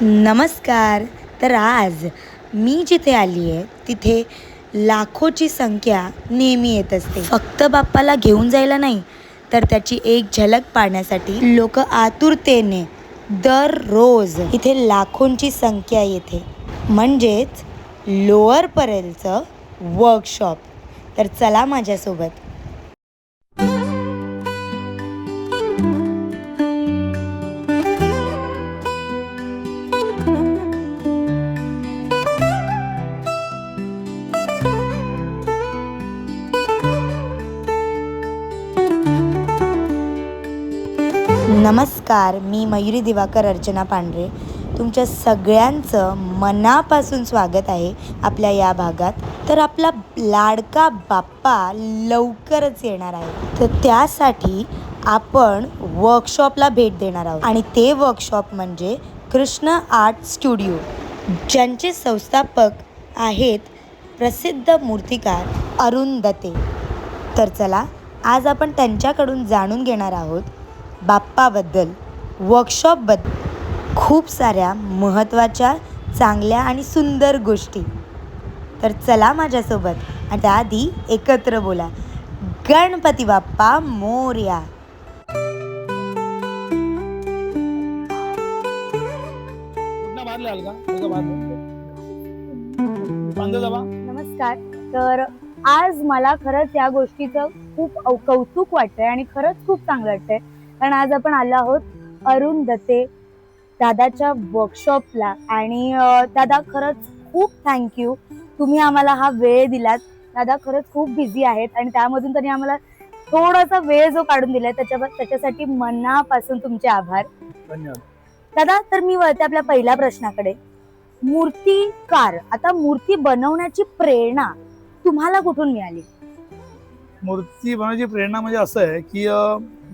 नमस्कार. तर आज मी जिथे आली आहे तिथे लाखोची संख्या नेहमी येत असते. फक्त बाप्पाला घेऊन जायला नाही तर त्याची एक झलक पाहण्यासाठी लोक आतुरतेने दररोज इथे लाखोंची संख्या येते. म्हणजेच लोअर परेलचं वर्कशॉप तर चला माझ्यासोबत नमस्कार मी मयुरी दिवाकर अर्चना पांढरे. तुमच्या सगळ्यांचं मनापासून स्वागत आहे आपल्या या भागात. तर आपला लाडका बाप्पा लवकरच येणार आहे. तर त्यासाठी आपण वर्कशॉपला भेट देणार आहोत. आणि ते वर्कशॉप म्हणजे कृष्ण आर्ट स्टुडिओ ज्यांचे संस्थापक आहेत प्रसिद्ध मूर्तिकार अरुण दते तर चला आज आपण त्यांच्याकडून जाणून घेणार आहोत बाप्पाबद्दल वर्कशॉपबद्दल खूप साऱ्या महत्त्वाच्या चांगल्या आणि सुंदर गोष्टी. तर चला माझ्यासोबत आणि त्याआधी एकत्र बोला. गणपती बाप्पा मोर्या. नमस्कार. तर आज मला खरंच या गोष्टीचं खूप औ- कौतुक वाटतंय आणि खरंच खूप चांगलं वाटतंय. कारण आज आपण आलो आहोत अरुण दत्ते दादाच्या वर्कशॉपला आणि दादा खरंच खूप थँक्यू तुम्ही आम्हाला हा वेळ दिलात. दादा खरंच खूप बिझी आहेत आणि त्यामधून त्यांनी आम्हाला थोडासा वेळ जो काढून दिलाय त्याच्या त्याच्यासाठी मनापासून तुमचे आभार. धन्यवाद. दादा तर मी वळते आपल्या पहिल्या प्रश्नाकडे. मूर्तिकार आता मूर्ती बनवण्याची प्रेरणा तुम्हाला कुठून मिळाली? मूर्ती बनवायची प्रेरणा म्हणजे असं आहे की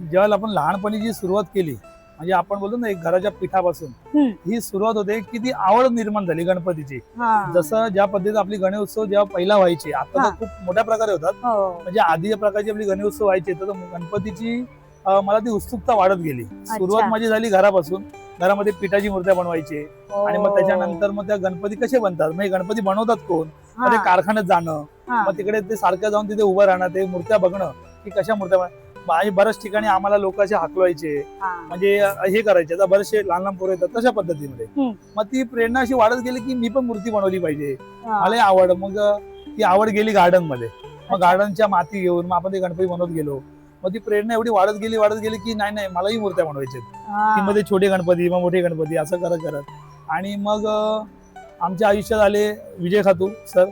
ज्यावेळेला आपण लहानपणी जी सुरुवात केली म्हणजे आपण बोलतो ना एक घराच्या पिठापासून. ही सुरुवात होते की ती आवड निर्माण झाली गणपतीची हा. जसं ज्या पद्धतीत आपली गणेशोत्सव जेव्हा पहिला व्हायची आता हा. तर खूप मोठ्या प्रकारे होतात हो. म्हणजे आधी ज्या प्रकारची आपली गणेशोत्सव व्हायची तर गणपतीची मला ती उत्सुकता वाढत गेली सुरुवात माझी झाली घरापासून घरामध्ये पिठाची मूर्त्या बनवायची आणि मग हो. त्याच्यानंतर मग त्या गणपती कसे बनतात म्हणजे गणपती बनवतात कोण मग ते हा. कारखान्यात जाणं हा. मग तिकडे ते सारखं जाऊन तिथे उभं राहणं ते मूर्त्या बघणं की कशा मूर्त्या आणि बऱ्याच ठिकाणी आम्हाला लोकांचे हाकलवायचे. म्हणजे हे करायचे. आता बरेचसे लहान लहान पोरं येतात तशा पद्धतीमध्ये. मग ती प्रेरणा अशी वाढत गेली की मी पण मूर्ती बनवली पाहिजे. मला आवड. मग ती आवड गेली गार्डनमध्ये मग. गार्डनच्या माती घेऊन मग आपण ते गणपती बनवत गेलो. मग ती प्रेरणा एवढी वाढत गेली वाढत गेली की नाही नाही मलाही मूर्त्या बनवायच्या मध्ये छोटे गणपती मग मोठे गणपती असं करत करत. आणि मग आमच्या आयुष्यात आले विजय खातू सर.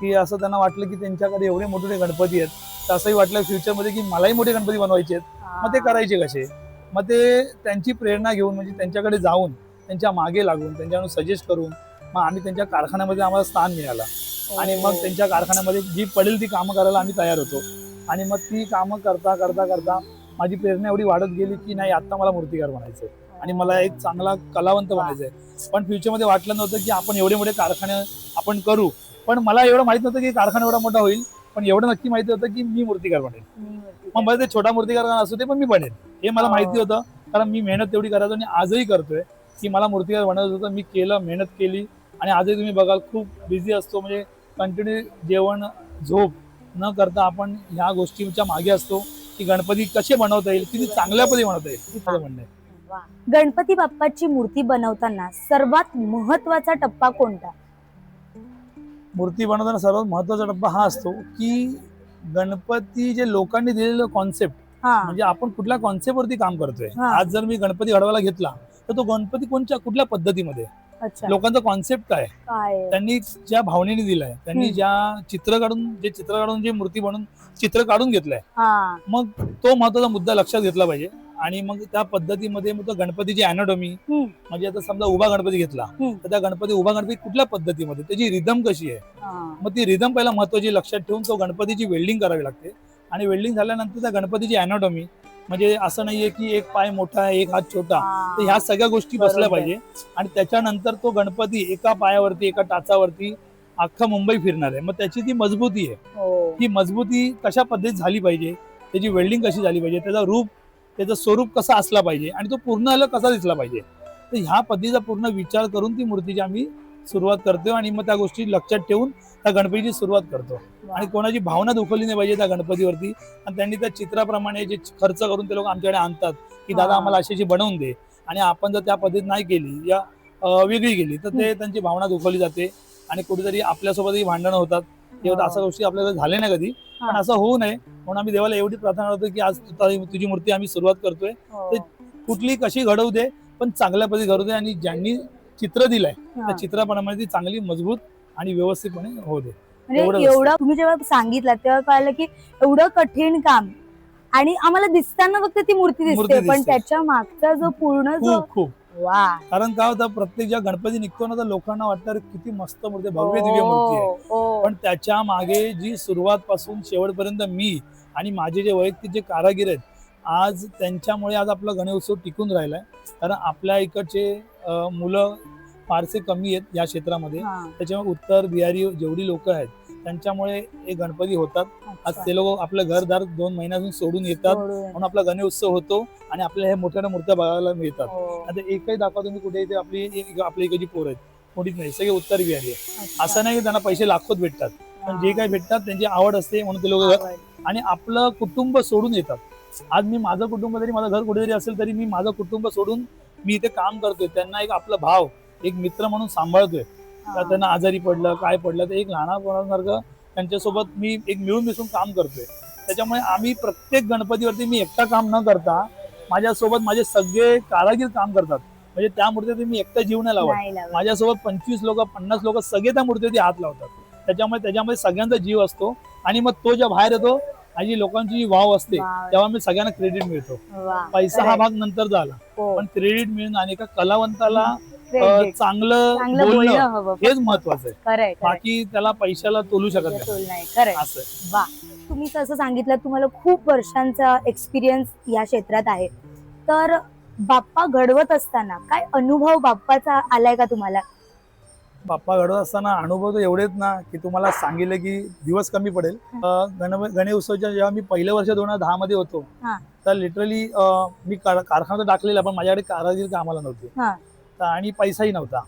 की असं त्यांना वाटलं की त्यांच्याकडे एवढे मोठे गणपती आहेत तर असंही वाटलं फ्युचरमध्ये की मलाही मोठे गणपती बनवायचे आहेत. मग ते करायचे कसे? मग ते त्यांची प्रेरणा घेऊन म्हणजे त्यांच्याकडे जाऊन त्यांच्या मागे लागून त्यांच्याकडून सजेस्ट करून मग आम्ही त्यांच्या कारखान्यामध्ये आम्हाला स्थान मिळालं. आणि मग हो. त्यांच्या कारखान्यामध्ये जी पडेल ती कामं करायला आम्ही तयार होतो. आणि मग ती कामं करता करता करता माझी प्रेरणा एवढी वाढत गेली की नाही आता मला मूर्तिकार बनायचंय. आणि मला एक चांगला कलावंत बनायचंय. पण फ्युचरमध्ये वाटलं नव्हतं की आपण एवढे मोठे कारखाने आपण करू. पण मला एवढं माहीत नव्हतं की कारखाना एवढा मोठा होईल पण एवढं नक्की माहिती होतं की मी मूर्तिकार बनेल. मग मला ते छोटा मूर्तिकार असू दे पण मी बनेल. हे मला हो. माहिती होतं कारण मी मेहनत तेवढी करायचो आणि आजही करतोय की मला मूर्तिकार बनायचं होतं. मी केलं मेहनत केली आणि आजही तुम्ही बघाल खूप बिझी असतो. म्हणजे कंटिन्यू जेवण झोप न करता आपण ह्या गोष्टीच्या मागे असतो की गणपती कसे बनवता येईल किती चांगल्या पद्धती बनवता येईल म्हणणं. गणपती बाप्पाची मूर्ती बनवताना सर्वात महत्त्वाचा टप्पा कोणता? मूर्ती बनवताना सर्वात महत्त्वाचा टप्पा हा असतो की गणपती जे लोकांनी दिलेलं कॉन्सेप्ट म्हणजे आपण कुठल्या कॉन्सेप्ट वरती काम करतोय. आज जर मी गणपती घडवायला घेतला तर तो गणपती कोणत्या कुठल्या पद्धतीमध्ये? लोकांचा कॉन्सेप्ट काय? त्यांनी ज्या भावनेने दिलाय त्यांनी. ज्या चित्र काढून जे चित्र काढून जे मूर्ती बनवून चित्र काढून घेतलंय. मग तो महत्त्वाचा मुद्दा लक्षात घेतला पाहिजे. आणि मग त्या पद्धतीमध्ये मग तो गणपतीची अॅनाटॉमी. म्हणजे आता समजा उभा गणपती घेतला. तर त्या गणपती उभा गणपती कुठल्या पद्धतीमध्ये त्याची रिदम कशी आहे. मग ती रिदम पहिला महत्वाची लक्षात ठेवून तो गणपतीची वेल्डिंग करावी लागते आणि वेल्डिंग झाल्यानंतर त्या गणपतीची अॅनाटॉमी म्हणजे असं नाहीये की एक पाय मोठा आहे एक हात छोटा तर ह्या सगळ्या गोष्टी बसल्या. पाहिजे आणि त्याच्यानंतर तो गणपती एका पायावरती एका टाचावरती अख्खा मुंबई फिरणार आहे मग त्याची ती मजबूती आहे हो. ही मजबूती कशा पद्धतीत झाली पाहिजे त्याची वेल्डिंग कशी झाली पाहिजे त्याचा रूप त्याचं स्वरूप कसा असला पाहिजे आणि तो पूर्ण आलं कसा दिसला पाहिजे. तर ह्या पद्धतीचा पूर्ण विचार करून ती मूर्तीची आम्ही सुरुवात करतो आणि मग त्या गोष्टी लक्षात ठेवून त्या गणपतीची सुरुवात करतो. आणि कोणाची भावना दुखवली नाही पाहिजे त्या गणपतीवरती. आणि त्यांनी त्या चित्राप्रमाणे जे खर्च करून ते लोक आमच्याकडे आणतात की दादा. आम्हाला अशी अशी बनवून दे. आणि आपण जर त्या पद्धतीत नाही केली या वेगळी केली तर ते त्यांची भावना दुखवली जाते. आणि कुठेतरी आपल्यासोबतही भांडणं होतात. तेव्हा हो. अशा गोष्टी आपल्याला झाल्या नाही कधी पण. असं होऊ नये म्हणून आम्ही देवाला एवढी प्रार्थना करतो की आज तुझी मूर्ती आम्ही सुरुवात करतोय हो. कुठली कशी घडवू दे पण चांगल्या पद्धती घडवू दे आणि ज्यांनी चित्र दिलंय. त्या चित्राप्रमाणे ती चांगली मजबूत आणि व्यवस्थितपणे होऊ दे म्हणजे. एवढं तुम्ही जेव्हा सांगितलं तेव्हा कळलं की एवढं कठीण काम आणि आम्हाला दिसताना फक्त ती मूर्ती दिसते पण. त्याच्या मागचा जो पूर्ण जो खूप वा कारण काय होतं प्रत्येक जेव्हा गणपती निघतो ना तर लोकांना वाटतं किती मस्त मूर्ती भव्य दिव्य मूर्ती आहे. हो, हो. पण त्याच्यामागे जी सुरुवात पासून शेवटपर्यंत मी आणि माझे जे वैयक्तिक जे कारागीर आहेत आज त्यांच्यामुळे आज आपला गणेशोत्सव टिकून राहिलाय. कारण आपल्या इकडचे मुलं फारसे कमी आहेत या क्षेत्रामध्ये. हा, त्याच्यामुळे उत्तर बिहारी जेवढी लोक आहेत त्यांच्यामुळे हे गणपती होतात आज. ते लोक आपलं घरदार दोन महिन्यातून सोडून येतात. म्हणून आपला गणेशोत्सव होतो आणि आपल्या हे मोठ्या मूर्त्या बघायला मिळतात हो. आता एकही दाखवा तुम्ही कुठे इथे आपली एक- आपली इकडची पोर आहेत कोणीच नाही सगळे उत्तर बिहारी आहे. असं नाही की त्यांना पैसे लाखोत भेटतात पण जे काही भेटतात त्यांची आवड असते म्हणून ते लोक. आणि आपलं कुटुंब सोडून येतात आज मी माझं कुटुंब जरी माझं घर कुठेतरी असेल तरी मी माझं कुटुंब सोडून मी इथे काम करतोय त्यांना एक आपला भाव एक मित्र म्हणून सांभाळतोय त्यांना आजारी पडलं काय पडलं तर एक लहानापणासारखं त्यांच्यासोबत मी एक मिळून मिसळून काम करतोय त्याच्यामुळे आम्ही प्रत्येक गणपतीवरती मी एकटा काम न करता माझ्यासोबत माझे सगळे कारागीर काम करतात म्हणजे त्या मूर्तीवरती मी एकटा जीव नाही लावत. माझ्यासोबत पंचवीस लोक पन्नास लोक सगळे त्या मूर्तीवरती हात लावतात त्याच्यामुळे त्याच्यामध्ये सगळ्यांचा जीव असतो आणि मग तो जेव्हा बाहेर येतो आणि लोकांची जी वाव असते तेव्हा मी सगळ्यांना क्रेडिट मिळतो. पैसा हा. भाग नंतर झाला हो. पण क्रेडिट मिळून आणि एका कलावंताला अं. चांगलं चांगलं बोलणं बोलणं हवं हेच महत्वाचं आहे खरंय खरंय. बाकी त्याला पैशाला तोलू शकत नाही खरंय असं आहे. वा तुम्ही असं सांगितलं तुम्हाला खूप वर्षांचा एक्सपिरियन्स या क्षेत्रात आहे तर बाप्पा घडवत असताना काय अनुभव बाप्पाचा आलाय का तुम्हाला बाप्पा घडवत असताना अनुभव तर एवढेच ना की तुम्हाला सांगितलं की दिवस कमी पडेल अं, गण गणेश उत्सवच्या जेव्हा मी पहिल्या वर्ष दोन हजार दहा मध्ये होतो हा. तर लिटरली मी कार- कारखाना तर टाकलेला पण माझ्याकडे कारागीर कामाला नव्हते हा. तर आणि पैसाही नव्हता.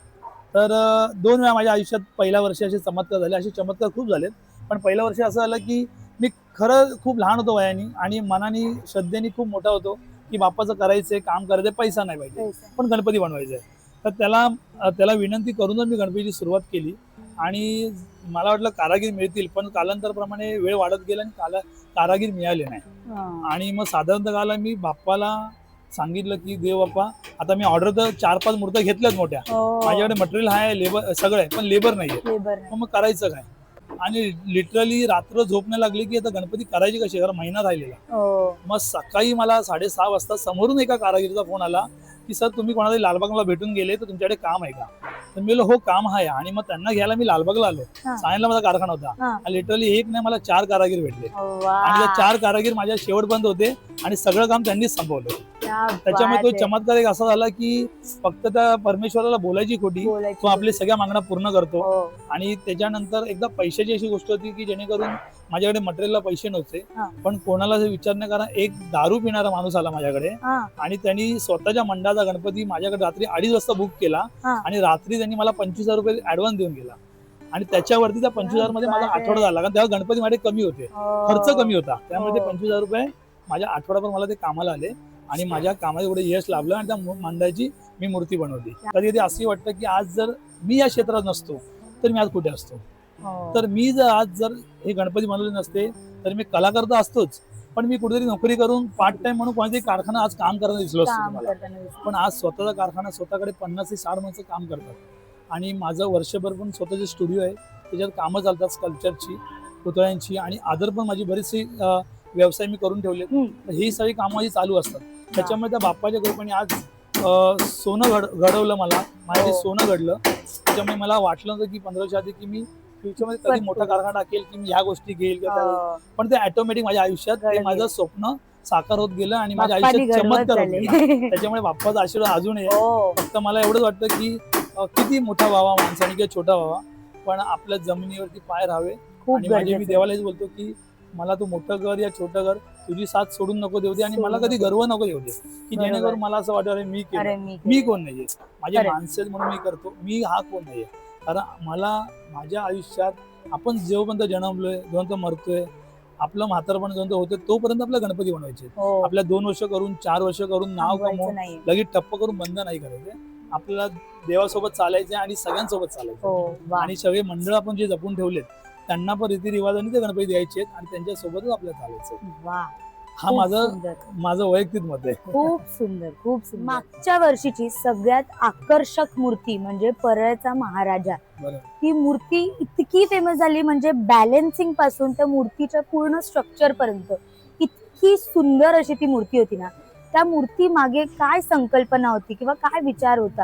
तर दोन वेळा माझ्या आयुष्यात पहिल्या वर्षी असे चमत्कार झाले. असे चमत्कार खूप झालेत. पण पहिल्या वर्षी असं झालं की मी खरं खूप लहान होतो वयाने आणि मनाने श्रद्धेने खूप मोठा होतो की बाप्पाचं करायचंय काम करायचंय पैसा नाही पाहिजे. पण गणपती बनवायचा आहे तर त्याला त्याला विनंती करूनच मी गणपतीची सुरुवात केली आणि मला वाटलं कारागीर मिळतील पण कालांतरप्रमाणे वेळ वाढत गेला आणि काला कारागीर मिळाले नाही. आणि मग साधारणतः काला मी बाप्पाला सांगितलं की देव बाप्पा आता मी ऑर्डर तर चार पाच मूर्त्या घेतल्यात मोठ्या हो. माझ्याकडे मटेरियल आहे लेबर सगळं आहे पण लेबर नाही. मग मग करायचं काय आणि लिटरली रात्र झोप नाही लागली की आता गणपती करायची कशी कारण महिना राहिलेला हो. मग सकाळी मला साडेसहा वाजता समोरून एका कारागिरीचा फोन आला की सर तुम्ही कोणाला लालबागला भेटून गेले तर तुमच्याकडे काम आहे का तर मी हो काम आहे आणि मग त्यांना घ्यायला मी लालबागला आलो. सायनला माझा कारखाना हा. होता लिटरली एक नाही मला चार कारागीर भेटले. आणि चार कारागीर माझ्या शेवटपर्यंत होते आणि सगळं काम त्यांनीच संपवलं त्याच्यामुळे तो. चमत्कार एक असा झाला की फक्त त्या परमेश्वराला बोलायची खोटी तो आपली सगळ्या मागण्या पूर्ण करतो हो. आणि त्याच्यानंतर एकदा पैशाची अशी गोष्ट होती की जेणेकरून माझ्याकडे मटेरियलला पैसे नव्हते हा. पण कोणाला विचार नाही करा एक दारू पिणारा माणूस आला माझ्याकडे हा. आणि त्यांनी स्वतःच्या मंडळाचा गणपती माझ्याकडे रात्री अडीच वाजता बुक केला हा. आणि रात्री त्यांनी मला पंचवीस हजार रुपये ऍडव्हान्स देऊन गेला आणि त्याच्यावरती त्या पंचवीस हजारमध्ये माझा बापरे. आठवडा झाला कारण तेव्हा गणपती माझे कमी होते हो. खर्च कमी होता त्यामुळे ते हो. पंचवीस हजार रुपये माझ्या आठवड्याभर मला ते कामाला आले आणि माझ्या कामात एवढे यश लाभलं आणि त्या मु- मंडळाची मी मूर्ती बनवली कधी कधी असंही वाटतं की आज जर मी या क्षेत्रात नसतो तर मी आज कुठे असतो. तर मी जर आज जर हे गणपती बनवले नसते तर मी कलाकार तर असतोच. पण मी कुठेतरी नोकरी करून पार्ट टाइम म्हणून कोणत्याही कारखाना आज काम करताना दिसलो असतो. पण आज स्वतःचा कारखाना स्वतःकडे पन्नास ते साठ माणसं काम करतात. आणि माझं वर्षभर पण स्वतःचे स्टुडिओ आहे. त्याच्यात कामं चालतात स्कल्पचरची पुतळ्यांची आणि आदर पण माझी बरीचशी व्यवसाय मी करून ठेवले. ही सगळी कामं माझी चालू असतात. त्याच्यामुळे त्या बाप्पाच्या कृपेने आज सोनं घड घडवलं मला. माझ्यासाठी हो. सोनं घडलं. त्याच्यामुळे मला वाटलं नव्हतं की पंधरा वर्षाच्या आधी की मी फ्युचरमध्ये कधी. मोठा कारखाना टाकेल की मी ह्या गोष्टी घेईल किंवा त्या गोष्टी-. पण ते ऑटोमॅटिक माझ्या आयुष्यात ते घडले. माझं स्वप्न साकार होत गेलं आणि माझ्या बाप्पानी आयुष्यात घडवत चमत्कार होत त्याच्यामुळे बाप्पाचा आशीर्वाद अजून आहे. हो. फक्त मला एवढंच वाटतं की अं, किती मोठा व्हावा माणसाने किंवा छोटा व्हावा. पण आपल्या जमिनीवरती पाय राहावे. खूप आणि माझे मी गरजेचं देवाला हेच बोलतो की मला तू मोठं घर या छोटं घर तुझी साथ सोडून नको देऊ दे आणि मला कधी गर्व नको येऊ दे. की बरोबर. जेणेकरून मला असं वाटतं अरे मी केलं. अरे मी मी कोण नाहीये? माझे खरंय. माणसं आहेत म्हणून मी करतो. मी हा कोण नाहीये? कारण मला माझ्या आयुष्यात आपण जेव्हापर्यंत जन्मलोय जोपर्यंत मरतोय आपलं म्हातारपण जोपर्यंत होतं तोपर्यंत आपल्या गणपती बनवायचे हो. आपल्या दोन वर्ष करून चार वर्ष करून नाव कमवून नाही. लगेच टप्प करून बंद नाही करायचे. आपल्याला देवासोबत चालायचे आणि सगळ्यांसोबत चालायचं हो वा. आणि सगळे मंडळ आपण जे जपून ठेवलेत त्यांना पण रीतिरिवाजाने ते गणपती द्यायचे आहेत आणि त्यांच्या सोबतच आपल्याला चालायचं वा. हा माझं सुंदर. माझं वैयक्तिक मत आहे. खूप सुंदर खूप सुंदर. मागच्या वर्षीची सगळ्यात आकर्षक मूर्ती म्हणजे परळचा महाराजा. बरं. ही मूर्ती इतकी फेमस झाली म्हणजे बॅलेन्सिंगपासून त्या मूर्तीच्या पूर्ण स्ट्रक्चर पर्यंत. इतकी सुंदर अशी ती मूर्ती होती ना. त्या मूर्ती मागे काय संकल्पना होती किंवा काय विचार होता?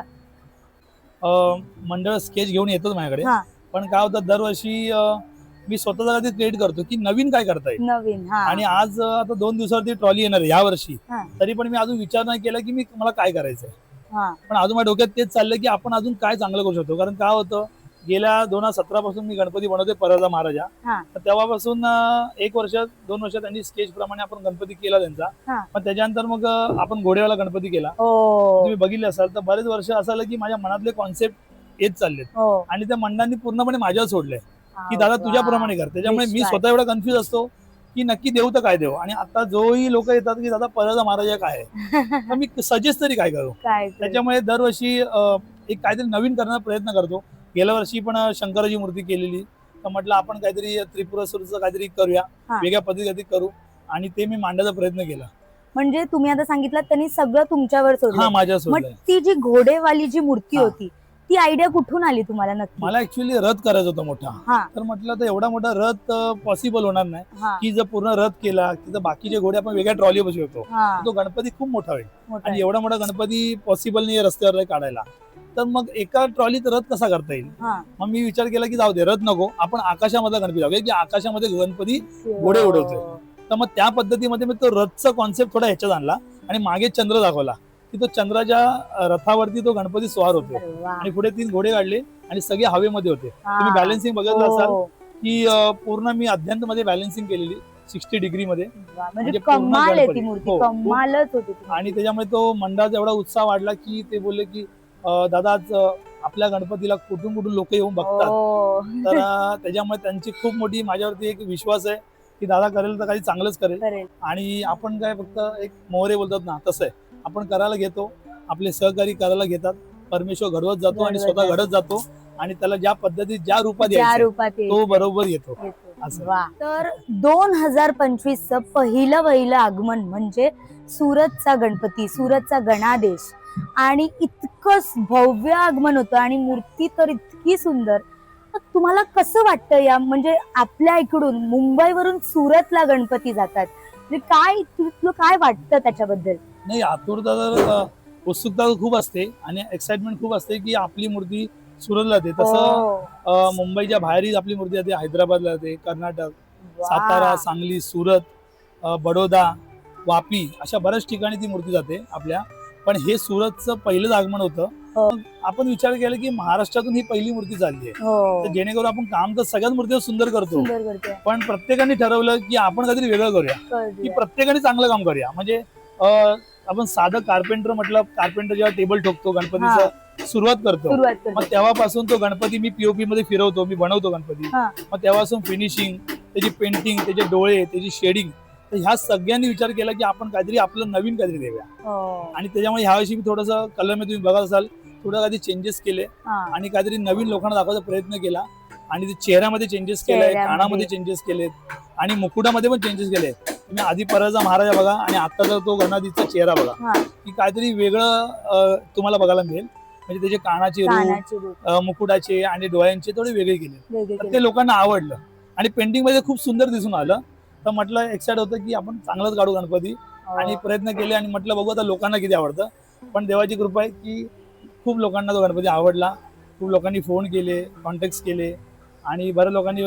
अं, मंडळ स्केच घेऊन येतच माझ्याकडे. हा. पण काय होतं दरवर्षी अं, मी स्वतःचा कधी क्रिएट करतो की नवीन काय करता येईल नवीन हा. आणि आज आता दोन दिवसावरती ट्रॉली येणार आहे या वर्षी हा. तरी पण मी अजून विचार नाही केला की मी मला काय करायचंय. हा. पण अजून माझ्या डोक्यात तेच चाललंय की आपण अजून काय चांगलं करू शकतो. कारण काय होतं? गेल्या दोन हजार सतरा पासून मी गणपती बनवते परळचा महाराजा. हा. तर तेव्हापासून अं, एक वर्ष दोन वर्ष त्यांनी स्केच प्रमाणे आपण गणपती केला हा. त्यांचा पण त्याच्यानंतर मग अं, आपण घोडेवाला गणपती केला. हो. तुम्ही बघितले असाल तर बरेच वर्ष असं आलं की माझ्या मनातले कॉन्सेप्ट येत चाललेत. हो. आणि त्या मंडळांनी पूर्णपणे माझ्यावर सोडले की दादा तुझ्याप्रमाणे कर. त्याच्यामुळे मी. स्वतः एवढा कन्फ्युज असतो की नक्की देऊ तर काय देऊ? आणि आता जोही लोक येतात की दादा परळचा महाराजा काय? तर मी सजेस्ट तरी काय करू. त्याच्यामुळे दरवर्षी एक काहीतरी नवीन करण्याचा प्रयत्न करतो. गेल्या वर्षी पण शंकराची मूर्ती केलेली. तर म्हटलं आपण काहीतरी त्रिपुरासूरचं काहीतरी करूया. वेगळ्या पद्धती करू. आणि ते मी मांडायचा प्रयत्न केला. म्हणजे तुम्ही आता सांगितलं त्यांनी सगळं तुमच्यावर सोडलं माझ्या ती जी घोडेवाली जी मूर्ती. होती ती आयडिया कुठून आली तुम्हाला नक्की? मला ऍक्च्युली रथ करायचा होता मोठा. हा. तर म्हटलं तर एवढा मोठा रथ पॉसिबल होणार नाही. हा. की जर पूर्ण रथ केला की जर बाकीचे घोडे आपण वेगळ्या ट्रॉली बसवतो हा. तो गणपती खूप मोठा होईल. मोठा आणि आहे. एवढा मोठा गणपती पॉसिबल नाही रस्त्यावर काढायला. तर मग एका ट्रॉलीत रथ कसा करता येईल? हा. मग मी विचार केला की जाऊ दे रथ नको. आपण आकाशामधला गणपती जाऊया. की आकाशामध्ये गणपती घोडे उडवतोय. तर मग त्या पद्धतीमध्ये मी तो रथचा कॉन्सेप्ट थोडा ह्याच्यात आणला आणि मागे चंद्र दाखवला. की तो चंद्राच्या रथावरती तो गणपती स्वार होतो. आणि पुढे तीन घोडे काढले आणि सगळे हवेमध्ये होते. तुम्ही बॅलन्सिंग बघितलं असाल हो. की अं, पूर्ण मी अध्यंत मध्ये बॅलन्सिंग केलेली सिक्स्टी डिग्री मध्ये. म्हणजे म्हणजे हो. आणि त्याच्यामुळे तो मंडळाचा एवढा उत्साह वाढला की ते बोलले की दादा आज आपल्या गणपतीला कुठून कुठून लोक येऊन बघतात हो. तर त्याच्यामुळे त्यांची खूप मोठी माझ्यावरती एक विश्वास आहे की दादा करेल तर काही चांगलंच करेल करेल. आणि आपण काय फक्त एक मोहरे बोलतात ना तसं आहे आपण करायला घेतो आपले सहकारी करायला घेतात. परमेश्वर घडवत जातो आणि स्वतः. घडत जातो आणि त्याला ज्या पद्धतीत ज्या रूपात यायचं. तो बरोबर येतो. तर दोन हजार पंचवीस च पहिलं पहिलं आगमन म्हणजे सुरतचा गणपती सुरतचा गणादेश. आणि इतकंच भव्य आगमन होतं आणि मूर्ती तर इतकी सुंदर. तुम्हाला कसं वाटतं या म्हणजे आपल्या इकडून मुंबईवरून सुरतला गणपती जातात? म्हणजे काय तुला काय वाटतं त्याच्याबद्दल? नाही आतुरता तर उत्सुकता तर खूप असते आणि एक्साइटमेंट खूप असते की आपली मूर्ती सुरतला जाते तसं हो. मुंबईच्या बाहेरही आपली मूर्ती जाते हैदराबादला जाते कर्नाटक. सातारा सांगली सुरत बडोदा वापी अशा बऱ्याच ठिकाणी ती मूर्ती जाते आपल्या. पण हे सुरतचं पहिलंच आगमन होतं. हो. आपण विचार केला की महाराष्ट्रातून ही पहिली मूर्ती चालली आहे. हो. जेणेकरून आपण काम तर सगळ्याच मूर्तीवर सुंदर करतो. पण प्रत्येकाने ठरवलं की आपण काहीतरी वेगळं करूया. की. प्रत्येकाने चांगलं काम करूया. म्हणजे आपण साधं कार्पेंटर म्हटलं कार्पेंटर जेव्हा टेबल ठोकतो गणपतीचं सुरुवात करतो. सुरुवात मग तेव्हापासून तो गणपती मी पीओपी मध्ये फिरवतो मी बनवतो गणपती. हा. मग तेव्हापासून फिनिशिंग त्याची पेंटिंग त्याचे डोळे त्याची शेडिंग तर ह्या सगळ्यांनी विचार केला की आपण काहीतरी आपलं नवीन काहीतरी देऊया. हो. आणि त्याच्यामुळे ह्यावर्षी मी थोडंसं कलरमध्ये तुम्ही बघत असाल थोडं काहीतरी चेंजेस केले हा. आणि काहीतरी नवीन लोकांना दाखवायचा प्रयत्न केला. आणि ते चेहऱ्यामध्ये चेंजेस केले चेहऱ्यामध्ये. कानामध्ये चेंजेस केलेत आणि मुकुटामध्ये पण चेंजेस केले तुम्ही आधी परळचा महाराजा बघा आणि आत्ताचा तो गणाधीचा चेहरा बघा. की काहीतरी वेगळं अं, तुम्हाला बघायला मिळेल. म्हणजे त्याचे कानाचे रूप कानाची रूप. अं, मुकुटाचे आणि डोळ्यांचे थोडे वेगळे केले. वेगळे तर केले. ते लोकांना आवडलं. आणि पेंटिंगमध्ये खूप सुंदर दिसून आलं. तर म्हटलं एक्साइट होतं की आपण चांगलंच काढू गणपती. आणि हो. प्रयत्न केले आणि म्हटलं बघू आता लोकांना किती आवडतं. पण देवाची कृपा आहे की खूप लोकांना तो गणपती आवडला. खूप लोकांनी फोन केले कॉन्टॅक्ट केले. आणि बऱ्याच लोकांनी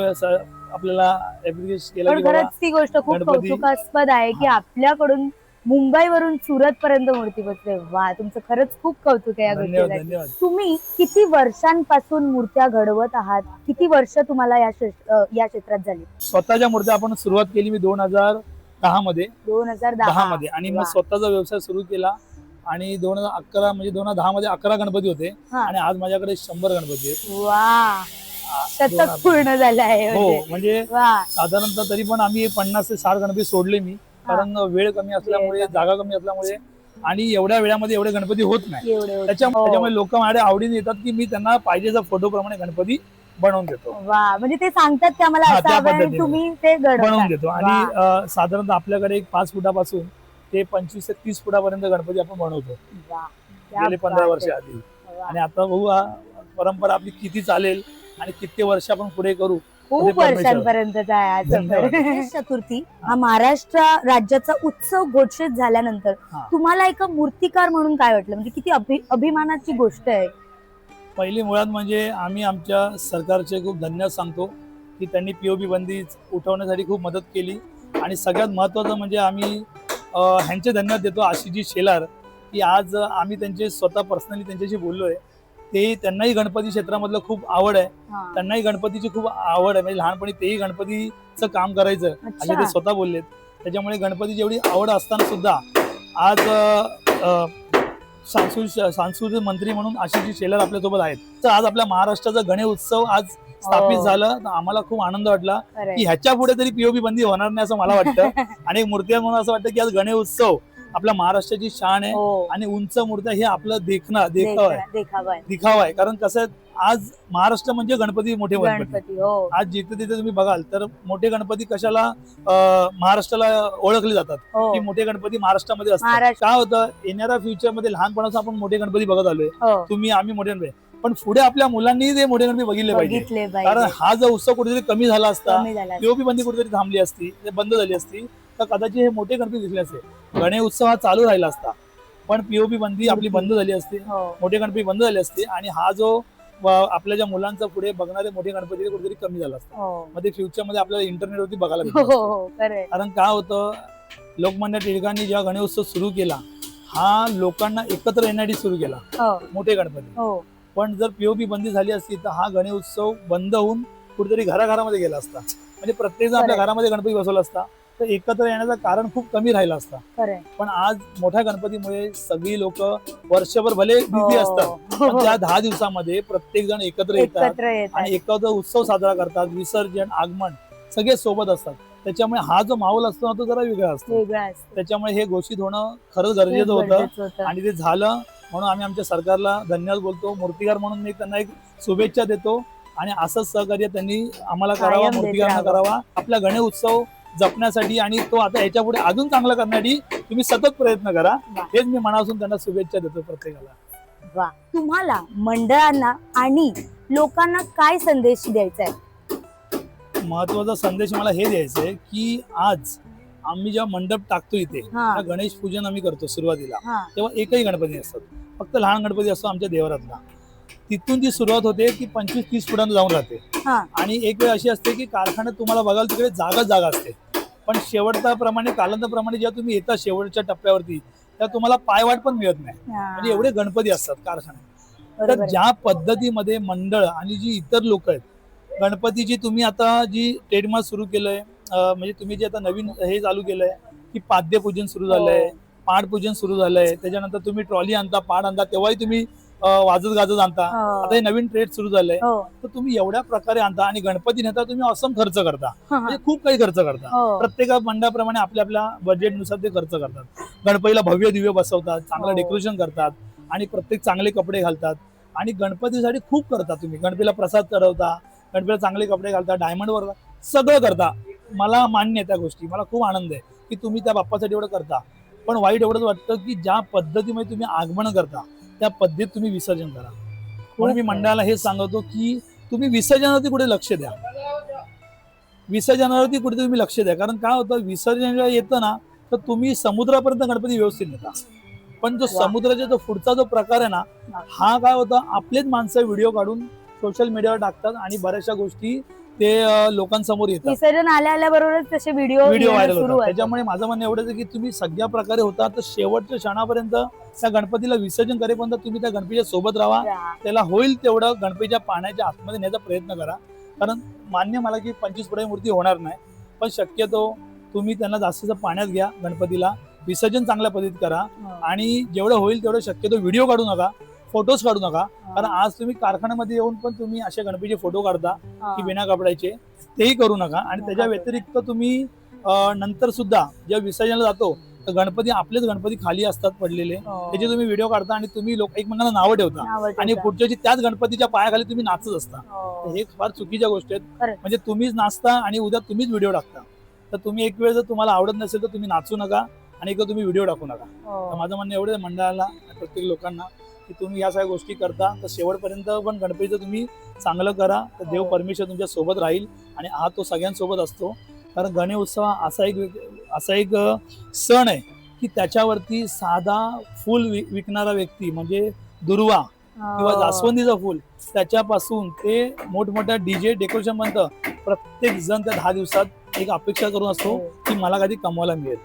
आपल्याला पण खरंच ती गोष्ट खूप कौतुकास्पद आहे की आपल्याकडून मुंबईवरून सुरत पर्यंत मूर्ती पोचते वा तुमचं खरंच खूप कौतुक आहे या तुम्ही किती वर्षांपासून मूर्त्या घडवत आहात? किती वर्ष तुम्हाला या या क्षेत्रात झाली? स्वतःच्या मूर्त्या आपण सुरुवात केली मी दोन हजार दहा मध्ये दोन हजार दहा. मध्ये आणि मग. स्वतःचा व्यवसाय सुरू केला. आणि दोन हजार अकरा म्हणजे दोन हजार दहा मध्ये अकरा गणपती होते. आणि आज माझ्याकडे शंभर गणपती आहेत. शतक पूर्ण झालं आहे हो म्हणजे. म्हणजे साधारणतः तरी पण आम्ही पन्नास ते साठ गणपती सोडले मी कारण वेळ कमी असल्यामुळे. जागा कमी असल्यामुळे आणि एवढ्या वेळामध्ये एवढे गणपती होत नाही एवढे एवढे. त्याच्या हो. त्याच्यामुळे लोक माझ्या आवडीने येतात की मी त्यांना पाहिजे फोटो प्रमाणे गणपती बनवून देतो म्हणजे ते सांगतात की आम्हाला. तुम्ही ते बनवून देतो आणि साधारणतः आपल्याकडे एक पाच फुटापासून ते पंचवीस ते तीस फुटापर्यंत गणपती आपण बनवतो गेले पंधरा वर्ष. आधी. आणि आता बघू परंपरा आपली किती चालेल आणि किती वर्ष आपण पुढे करू खूप म्हणजे. वर्षांपर्यंतचा आहे. सफर. गणेश चतुर्थी हा महाराष्ट्र राज्याचा उत्सव घोषित झाल्यानंतर हा. तुम्हाला एका मूर्तिकार म्हणून काय वाटलं म्हणजे किती अभि- अभिमानाची गोष्ट आहे पहिली मुळात म्हणजे आम्ही आमच्या सरकारचे खूप धन्यवाद सांगतो की त्यांनी पीओबी बंदी उठवण्यासाठी खूप मदत केली आणि सगळ्यात महत्त्वाचं म्हणजे आम्ही अं, ह्यांचे धन्यवाद देतो आशिषजी शेलार की आज आम्ही त्यांचे स्वतः पर्सनली त्यांच्याशी बोललोय ते त्यांनाही गणपती क्षेत्रामधलं खूप आवड आहे. त्यांनाही गणपतीची खूप आवड आहे. म्हणजे लहानपणी तेही गणपतीचं काम करायचं. असे ते स्वतः बोललेत. त्याच्यामुळे गणपतीची एवढी आवड असताना सुद्धा आज सांस्कृतिक सांस्कृतिक मंत्री म्हणून आशिषजी शेलार आपल्यासोबत आहेत. तर आज आपल्या महाराष्ट्राचा गणेश उत्सव आज स्थापित हो. झालं. तर आम्हाला खूप आनंद वाटला. की ह्याच्या पुढे तरी पीओबी बंदी होणार नाही असं मला वाटतं. आणि एक मूर्त्या म्हणून असं वाटतं की आज गणेश उत्सव आपल्या महाराष्ट्राची शान आहे हो. आणि उंच मूर्त्या हे आपलं देखणं देखाव आहे. देखा- देखावा आहे. दिखावा आहे. कारण कसं आहे, आज महाराष्ट्र म्हणजे गणपती मोठे गणपती गणपती हो. आज जिथे तिथे तुम्ही बघाल तर मोठे गणपती कशाला अं, महाराष्ट्राला ओळखले जातात. हो. की मोठे गणपती महाराष्ट्रामध्ये असतात. महाराष्ट्र काय होतं येणाऱ्या फ्युचरमध्ये लहानपणापासून आपण मोठे गणपती बघत आलोय. हो. तुम्ही आम्ही मोठे गणपती पण पुढे आपल्या मुलांनी ते मोठे गणपती बघितले पाहिजे. बघितले कारण पाहिजे हा जर उत्सव कुठेतरी कमी झाला असता कमी झाला पीओपी बंदी कुठेतरी थांबली असती ते बंद झाली असती. तर कदाचित हे मोठे गणपती दिसले असते गणेश उत्सव हा चालू राहिला असता. पण पीओपी बंदी आपली बंद झाली असती. हो. मोठे गणपती बंद झाले असते आणि हा जो आपल्या ज्या मुलांचा पुढे बघणारे मोठे गणपती कुठेतरी कमी झाला असता. हो. मग ते फ्युचरमध्ये आपल्याला इंटरनेटवरती बघायला हो. हो कारण काय होतं लोकमान्य टिळकांनी जेव्हा गणेशोत्सव सुरू केला हा लोकांना एकत्र येण्यासाठी सुरू केला. हो. मोठे गणपती. हो. पण जर पीओपी बंदी झाली असती तर हा गणेश उत्सव बंद होऊन कुठेतरी घराघरामध्ये गेला असता. म्हणजे प्रत्येक जण आपल्या. घरामध्ये गणपती बसवला असता. तर एकत्र येण्याचं कारण खूप कमी राहिलं असता. पण आज मोठ्या गणपतीमुळे सगळी लोक वर्षभर भले बिझी हो. असतात हो, पण त्या दहा दिवसामध्ये प्रत्येक जण एकत्र येतात आणि एकत्र उत्सव साजरा करतात विसर्जन आगमन सगळे सोबत असतात. त्याच्यामुळे हा जो माहोल असतो ना तो जरा वेगळा असतो. त्याच्यामुळे हे घोषित होणं खरंच गरजेचं होतं. आणि ते झालं म्हणून आम्ही आमच्या सरकारला धन्यवाद बोलतो. मूर्तिकार म्हणून मी त्यांना एक शुभेच्छा देतो आणि असंच सहकार्य त्यांनी आम्हाला करावा मूर्तिकारांना. करावा. आपला गणेश उत्सव जपण्यासाठी आणि तो आता याच्यापुढे अजून चांगला करण्यासाठी तुम्ही सतत प्रयत्न करा. वा. हेच मी मनापासून त्यांना शुभेच्छा देतो प्रत्येकाला. वा. तुम्हाला मंडळांना आणि लोकांना काय संदेश द्यायचा आहे? महत्त्वाचा संदेश मला हे द्यायचा आहे की आज आम्ही जेव्हा मंडप टाकतो इथे हा. तेव्हा गणेश पूजन आम्ही करतो सुरुवातीला. हा. तेव्हा एकही गणपती नसतात. फक्त लहान गणपती असतो आमच्या देवरातला. तिथून जी सुरुवात होते ती पंचवीस तीस फुटांना जाऊन राहते हा आणि एक वेळ अशी असते की कारखान्यात तुम्हाला बघाल तिकडे जागा जागा असते पण शेवटताप्रमाणे कालांतराप्रमाणे जेव्हा तुम्ही येता शेवटच्या टप्प्यावरती तेव्हा तुम्हाला पायवाट पण मिळत नाही. म्हणजे एवढे गणपती असतात कारखान्यात बरोबर तर. ज्या पद्धतीमध्ये मंडळ आणि जी इतर लोक आहेत गणपतीची तुम्ही आता जी ट्रेडमार्क सुरू केलंय म्हणजे तुम्ही जे आता नवीन हे चालू केलंय की पाद्यपूजन सुरू झालंय हो. पाडपूजन सुरू झालंय त्याच्यानंतर तुम्ही ट्रॉली आणता पाड आणता तेव्हाही तुम्ही वाजत गाजत आणता. हो. आता हे नवीन ट्रेड सुरू झालंय. हो. तर तुम्ही एवढ्या प्रकारे आणता आणि गणपती नेता तुम्ही असम खर्च करता. हा, हा. म्हणजे खूप काही खर्च करता. हो. प्रत्येक मंडळाप्रमाणे आपल्या आपल्या बजेटनुसार ते खर्च करतात. गणपतीला भव्य दिव्य बसवतात चांगलं हो. डेकोरेशन करतात आणि प्रत्येक चांगले कपडे घालतात. आणि गणपतीसाठी खूप करता तुम्ही. गणपतीला प्रसाद करवता गणपतीला चांगले कपडे घालता डायमंड वर सगळं करता. मला मान्य आहे त्या गोष्टी. मला खूप आनंद आहे की तुम्ही त्या बाप्पासाठी एवढं करता. पण वाईट एवढंच वाटतं की ज्या पद्धतीमध्ये तुम्ही आगमन करता त्या पद्धतीत तुम्ही विसर्जन करा. म्हणून मी मंडळाला हे सांगतो की तुम्ही विसर्जनावरती कुठे लक्ष द्या. विसर्जनावरती कुठे तुम्ही लक्ष द्या. कारण काय होतं विसर्जन जेव्हा येतं ना तर तुम्ही समुद्रापर्यंत गणपती व्यवस्थित नेता. पण जो. समुद्राचा जो पुढचा जो प्रकार आहे ना. हा. काय होता आपलेच माणसं व्हिडिओ काढून सोशल मीडियावर टाकतात आणि बऱ्याचशा गोष्टी ते लोकांसमोर येतात. विसर्जन आल्या आल्या बरोबरच तसे व्हिडिओ व्हिडिओ व्हायरल होतात. त्याच्यामुळे माझं म्हणणं एवढंच आहे की तुम्ही सगळ्या प्रकारे होता तर शेवटच्या क्षणापर्यंत त्या गणपतीला विसर्जन करेपर्यंत तुम्ही त्या गणपतीच्या सोबत राहा. हा. त्याला होईल तेवढं गणपतीच्या पाण्याच्या आतमध्ये नेण्याचा प्रयत्न करा. कारण मान्य मला की पंचवीस फुटाची मूर्ती होणार नाही. पण शक्यतो तुम्ही त्यांना जास्तीचं पाण्यात घ्या गणपतीला. विसर्जन चांगल्या पद्धतीत करा. आणि जेवढं होईल तेवढं शक्यतो व्हिडिओ काढू नका. फोटोज काढू नका. कारण आज तुम्ही कारखान्यामध्ये येऊन पण तुम्ही असे गणपतीचे फोटो काढता की बिना कपड्याचे. तेही करू नका. आणि त्याच्या व्यतिरिक्त तुम्ही नंतर सुद्धा जेव्हा विसर्जनाला जातो तर गणपती आपलेच गणपती खाली असतात पडलेले. त्याचे तुम्ही व्हिडिओ काढता आणि तुम्ही लोक एकमेकांना नावं ठेवता. आणि पुढच्याची त्याच गणपतीच्या पायाखाली तुम्ही नाचत असता. तर हे फार चुकीच्या गोष्टी आहेत. म्हणजे तुम्हीच नाचता आणि उद्या तुम्हीच व्हिडिओ टाकता. तर तुम्ही एक वेळ जर तुम्हाला आवडत नसेल तर तुम्ही नाचू नका आणि एक तुम्ही व्हिडिओ टाकू नका. तर माझं म्हणणं एवढं मंडळाला प्रत्येक लोकांना की तुम्ही या सगळ्या गोष्टी करता तर शेवटपर्यंत पण गणपतीचं तुम्ही चांगलं करा तर देव हो. परमेश्वर तुमच्यासोबत राहील आणि हा तो सगळ्यांसोबत असतो. कारण गणेश उत्सव हा असा एक असा एक सण आहे की त्याच्यावरती साधा फुल विकणारा व्यक्ती म्हणजे दुर्वा किंवा जास्वंदीचं फुल त्याच्यापासून ते मोठमोठ्या डीजे डेकोरेशन पर्यंत प्रत्येक जण त्या दहा दिवसात एक अपेक्षा करून असतो की मला कधी कमवायला मिळेल.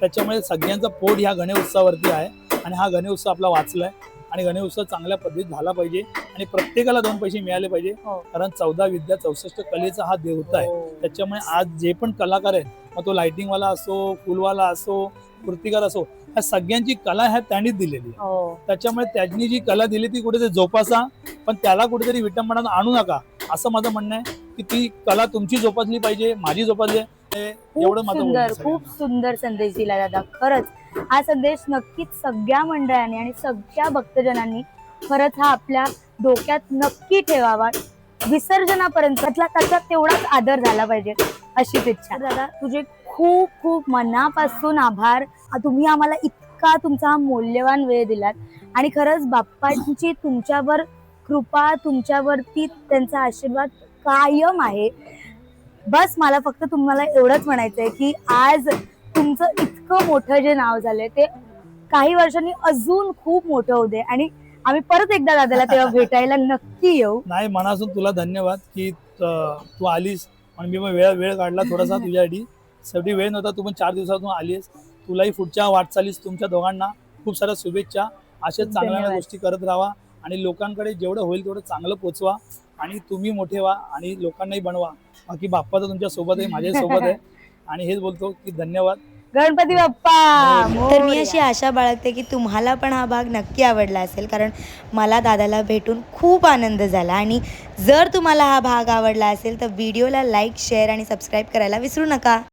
त्याच्यामुळे सगळ्यांचा पोट ह्या गणेश उत्सवावरती आहे आणि हा गणेश उत्सव आपला वाचलाय. आणि गणेश उत्सव चांगल्या पद्धतीत झाला पाहिजे आणि प्रत्येकाला दोन पैसे मिळाले पाहिजे हो. कारण चौदा विद्या चौसष्ट कलेचा हा देवता आहे हो. त्याच्यामुळे आज जे पण कलाकार आहेत मग तो lighting वाला असो फुलवाला असो मूर्तिकार असो ह्या सगळ्यांची कला ह्या त्यांनीच दिलेली आहे हो. त्याच्यामुळे त्यांनी जी कला दिली ती कुठेतरी जोपासा पण त्याला कुठेतरी विटंबनात आणू नका असं माझं म्हणणं आहे की ती कला तुमची जोपासली पाहिजे माझी जोपासली आहे खूप सुंदर खूप. सुंदर संदेश दिला दादा. खरंच हा संदेश नक्कीच सगळ्या मंडळांनी आणि सगळ्या भक्तजनांनी खरंच हा आपल्या डोक्यात नक्की ठेवावा. विसर्जनापर्यंत त्याचा तेवढाच आदर झाला पाहिजे अशीच इच्छा. दादा तुझे खूप खूप मनापासून आभार. तुम्ही आम्हाला इतका तुमचा हा मौल्यवान वेळ दिलात. आणि खरंच बाप्पांची तुमच्यावर कृपा तुमच्यावरती त्यांचा आशीर्वाद कायम आहे. बस मला फक्त तुम्हाला एवढंच म्हणायचंय की आज तुमचं इतकं मोठं जे नाव झालंय ते काही वर्षांनी अजून खूप मोठं दे. आणि आम्ही परत एकदा दादाला तेव्हा भेटायला नक्की येऊ. नाही मनापासून तुला धन्यवाद की त- आलीस. आणि मी मग वेळ वेळ काढला थोडासा तुझ्यासाठी. शेवटी वेळ नव्हता तू पण चार दिवसातून आलीस. तुलाही पुढच्या वाटचालीस तुमच्या दोघांना खूप साऱ्या शुभेच्छा. असेच चांगल्या. गोष्टी करत राहा. आणि लोकांकडे जेवढं होईल तेवढं चांगलं पोचवा. आणि तुम्ही मोठे व्हा आणि लोकांनाही बनवा. बाकी बाप्पा तर तुमच्यासोबत आहे माझ्या सोबत आहे आणि हेच बोलतो की धन्यवाद. गणपती बाप्पा! तर मी. अशी आशा बाळगते की तुम्हाला पण हा भाग नक्की आवडला असेल. कारण मला दादाला भेटून खूप आनंद झाला. आणि जर तुम्हाला हा भाग आवडला असेल तर व्हिडिओला लाईक शेअर आणि सबस्क्राईब करायला विसरू नका.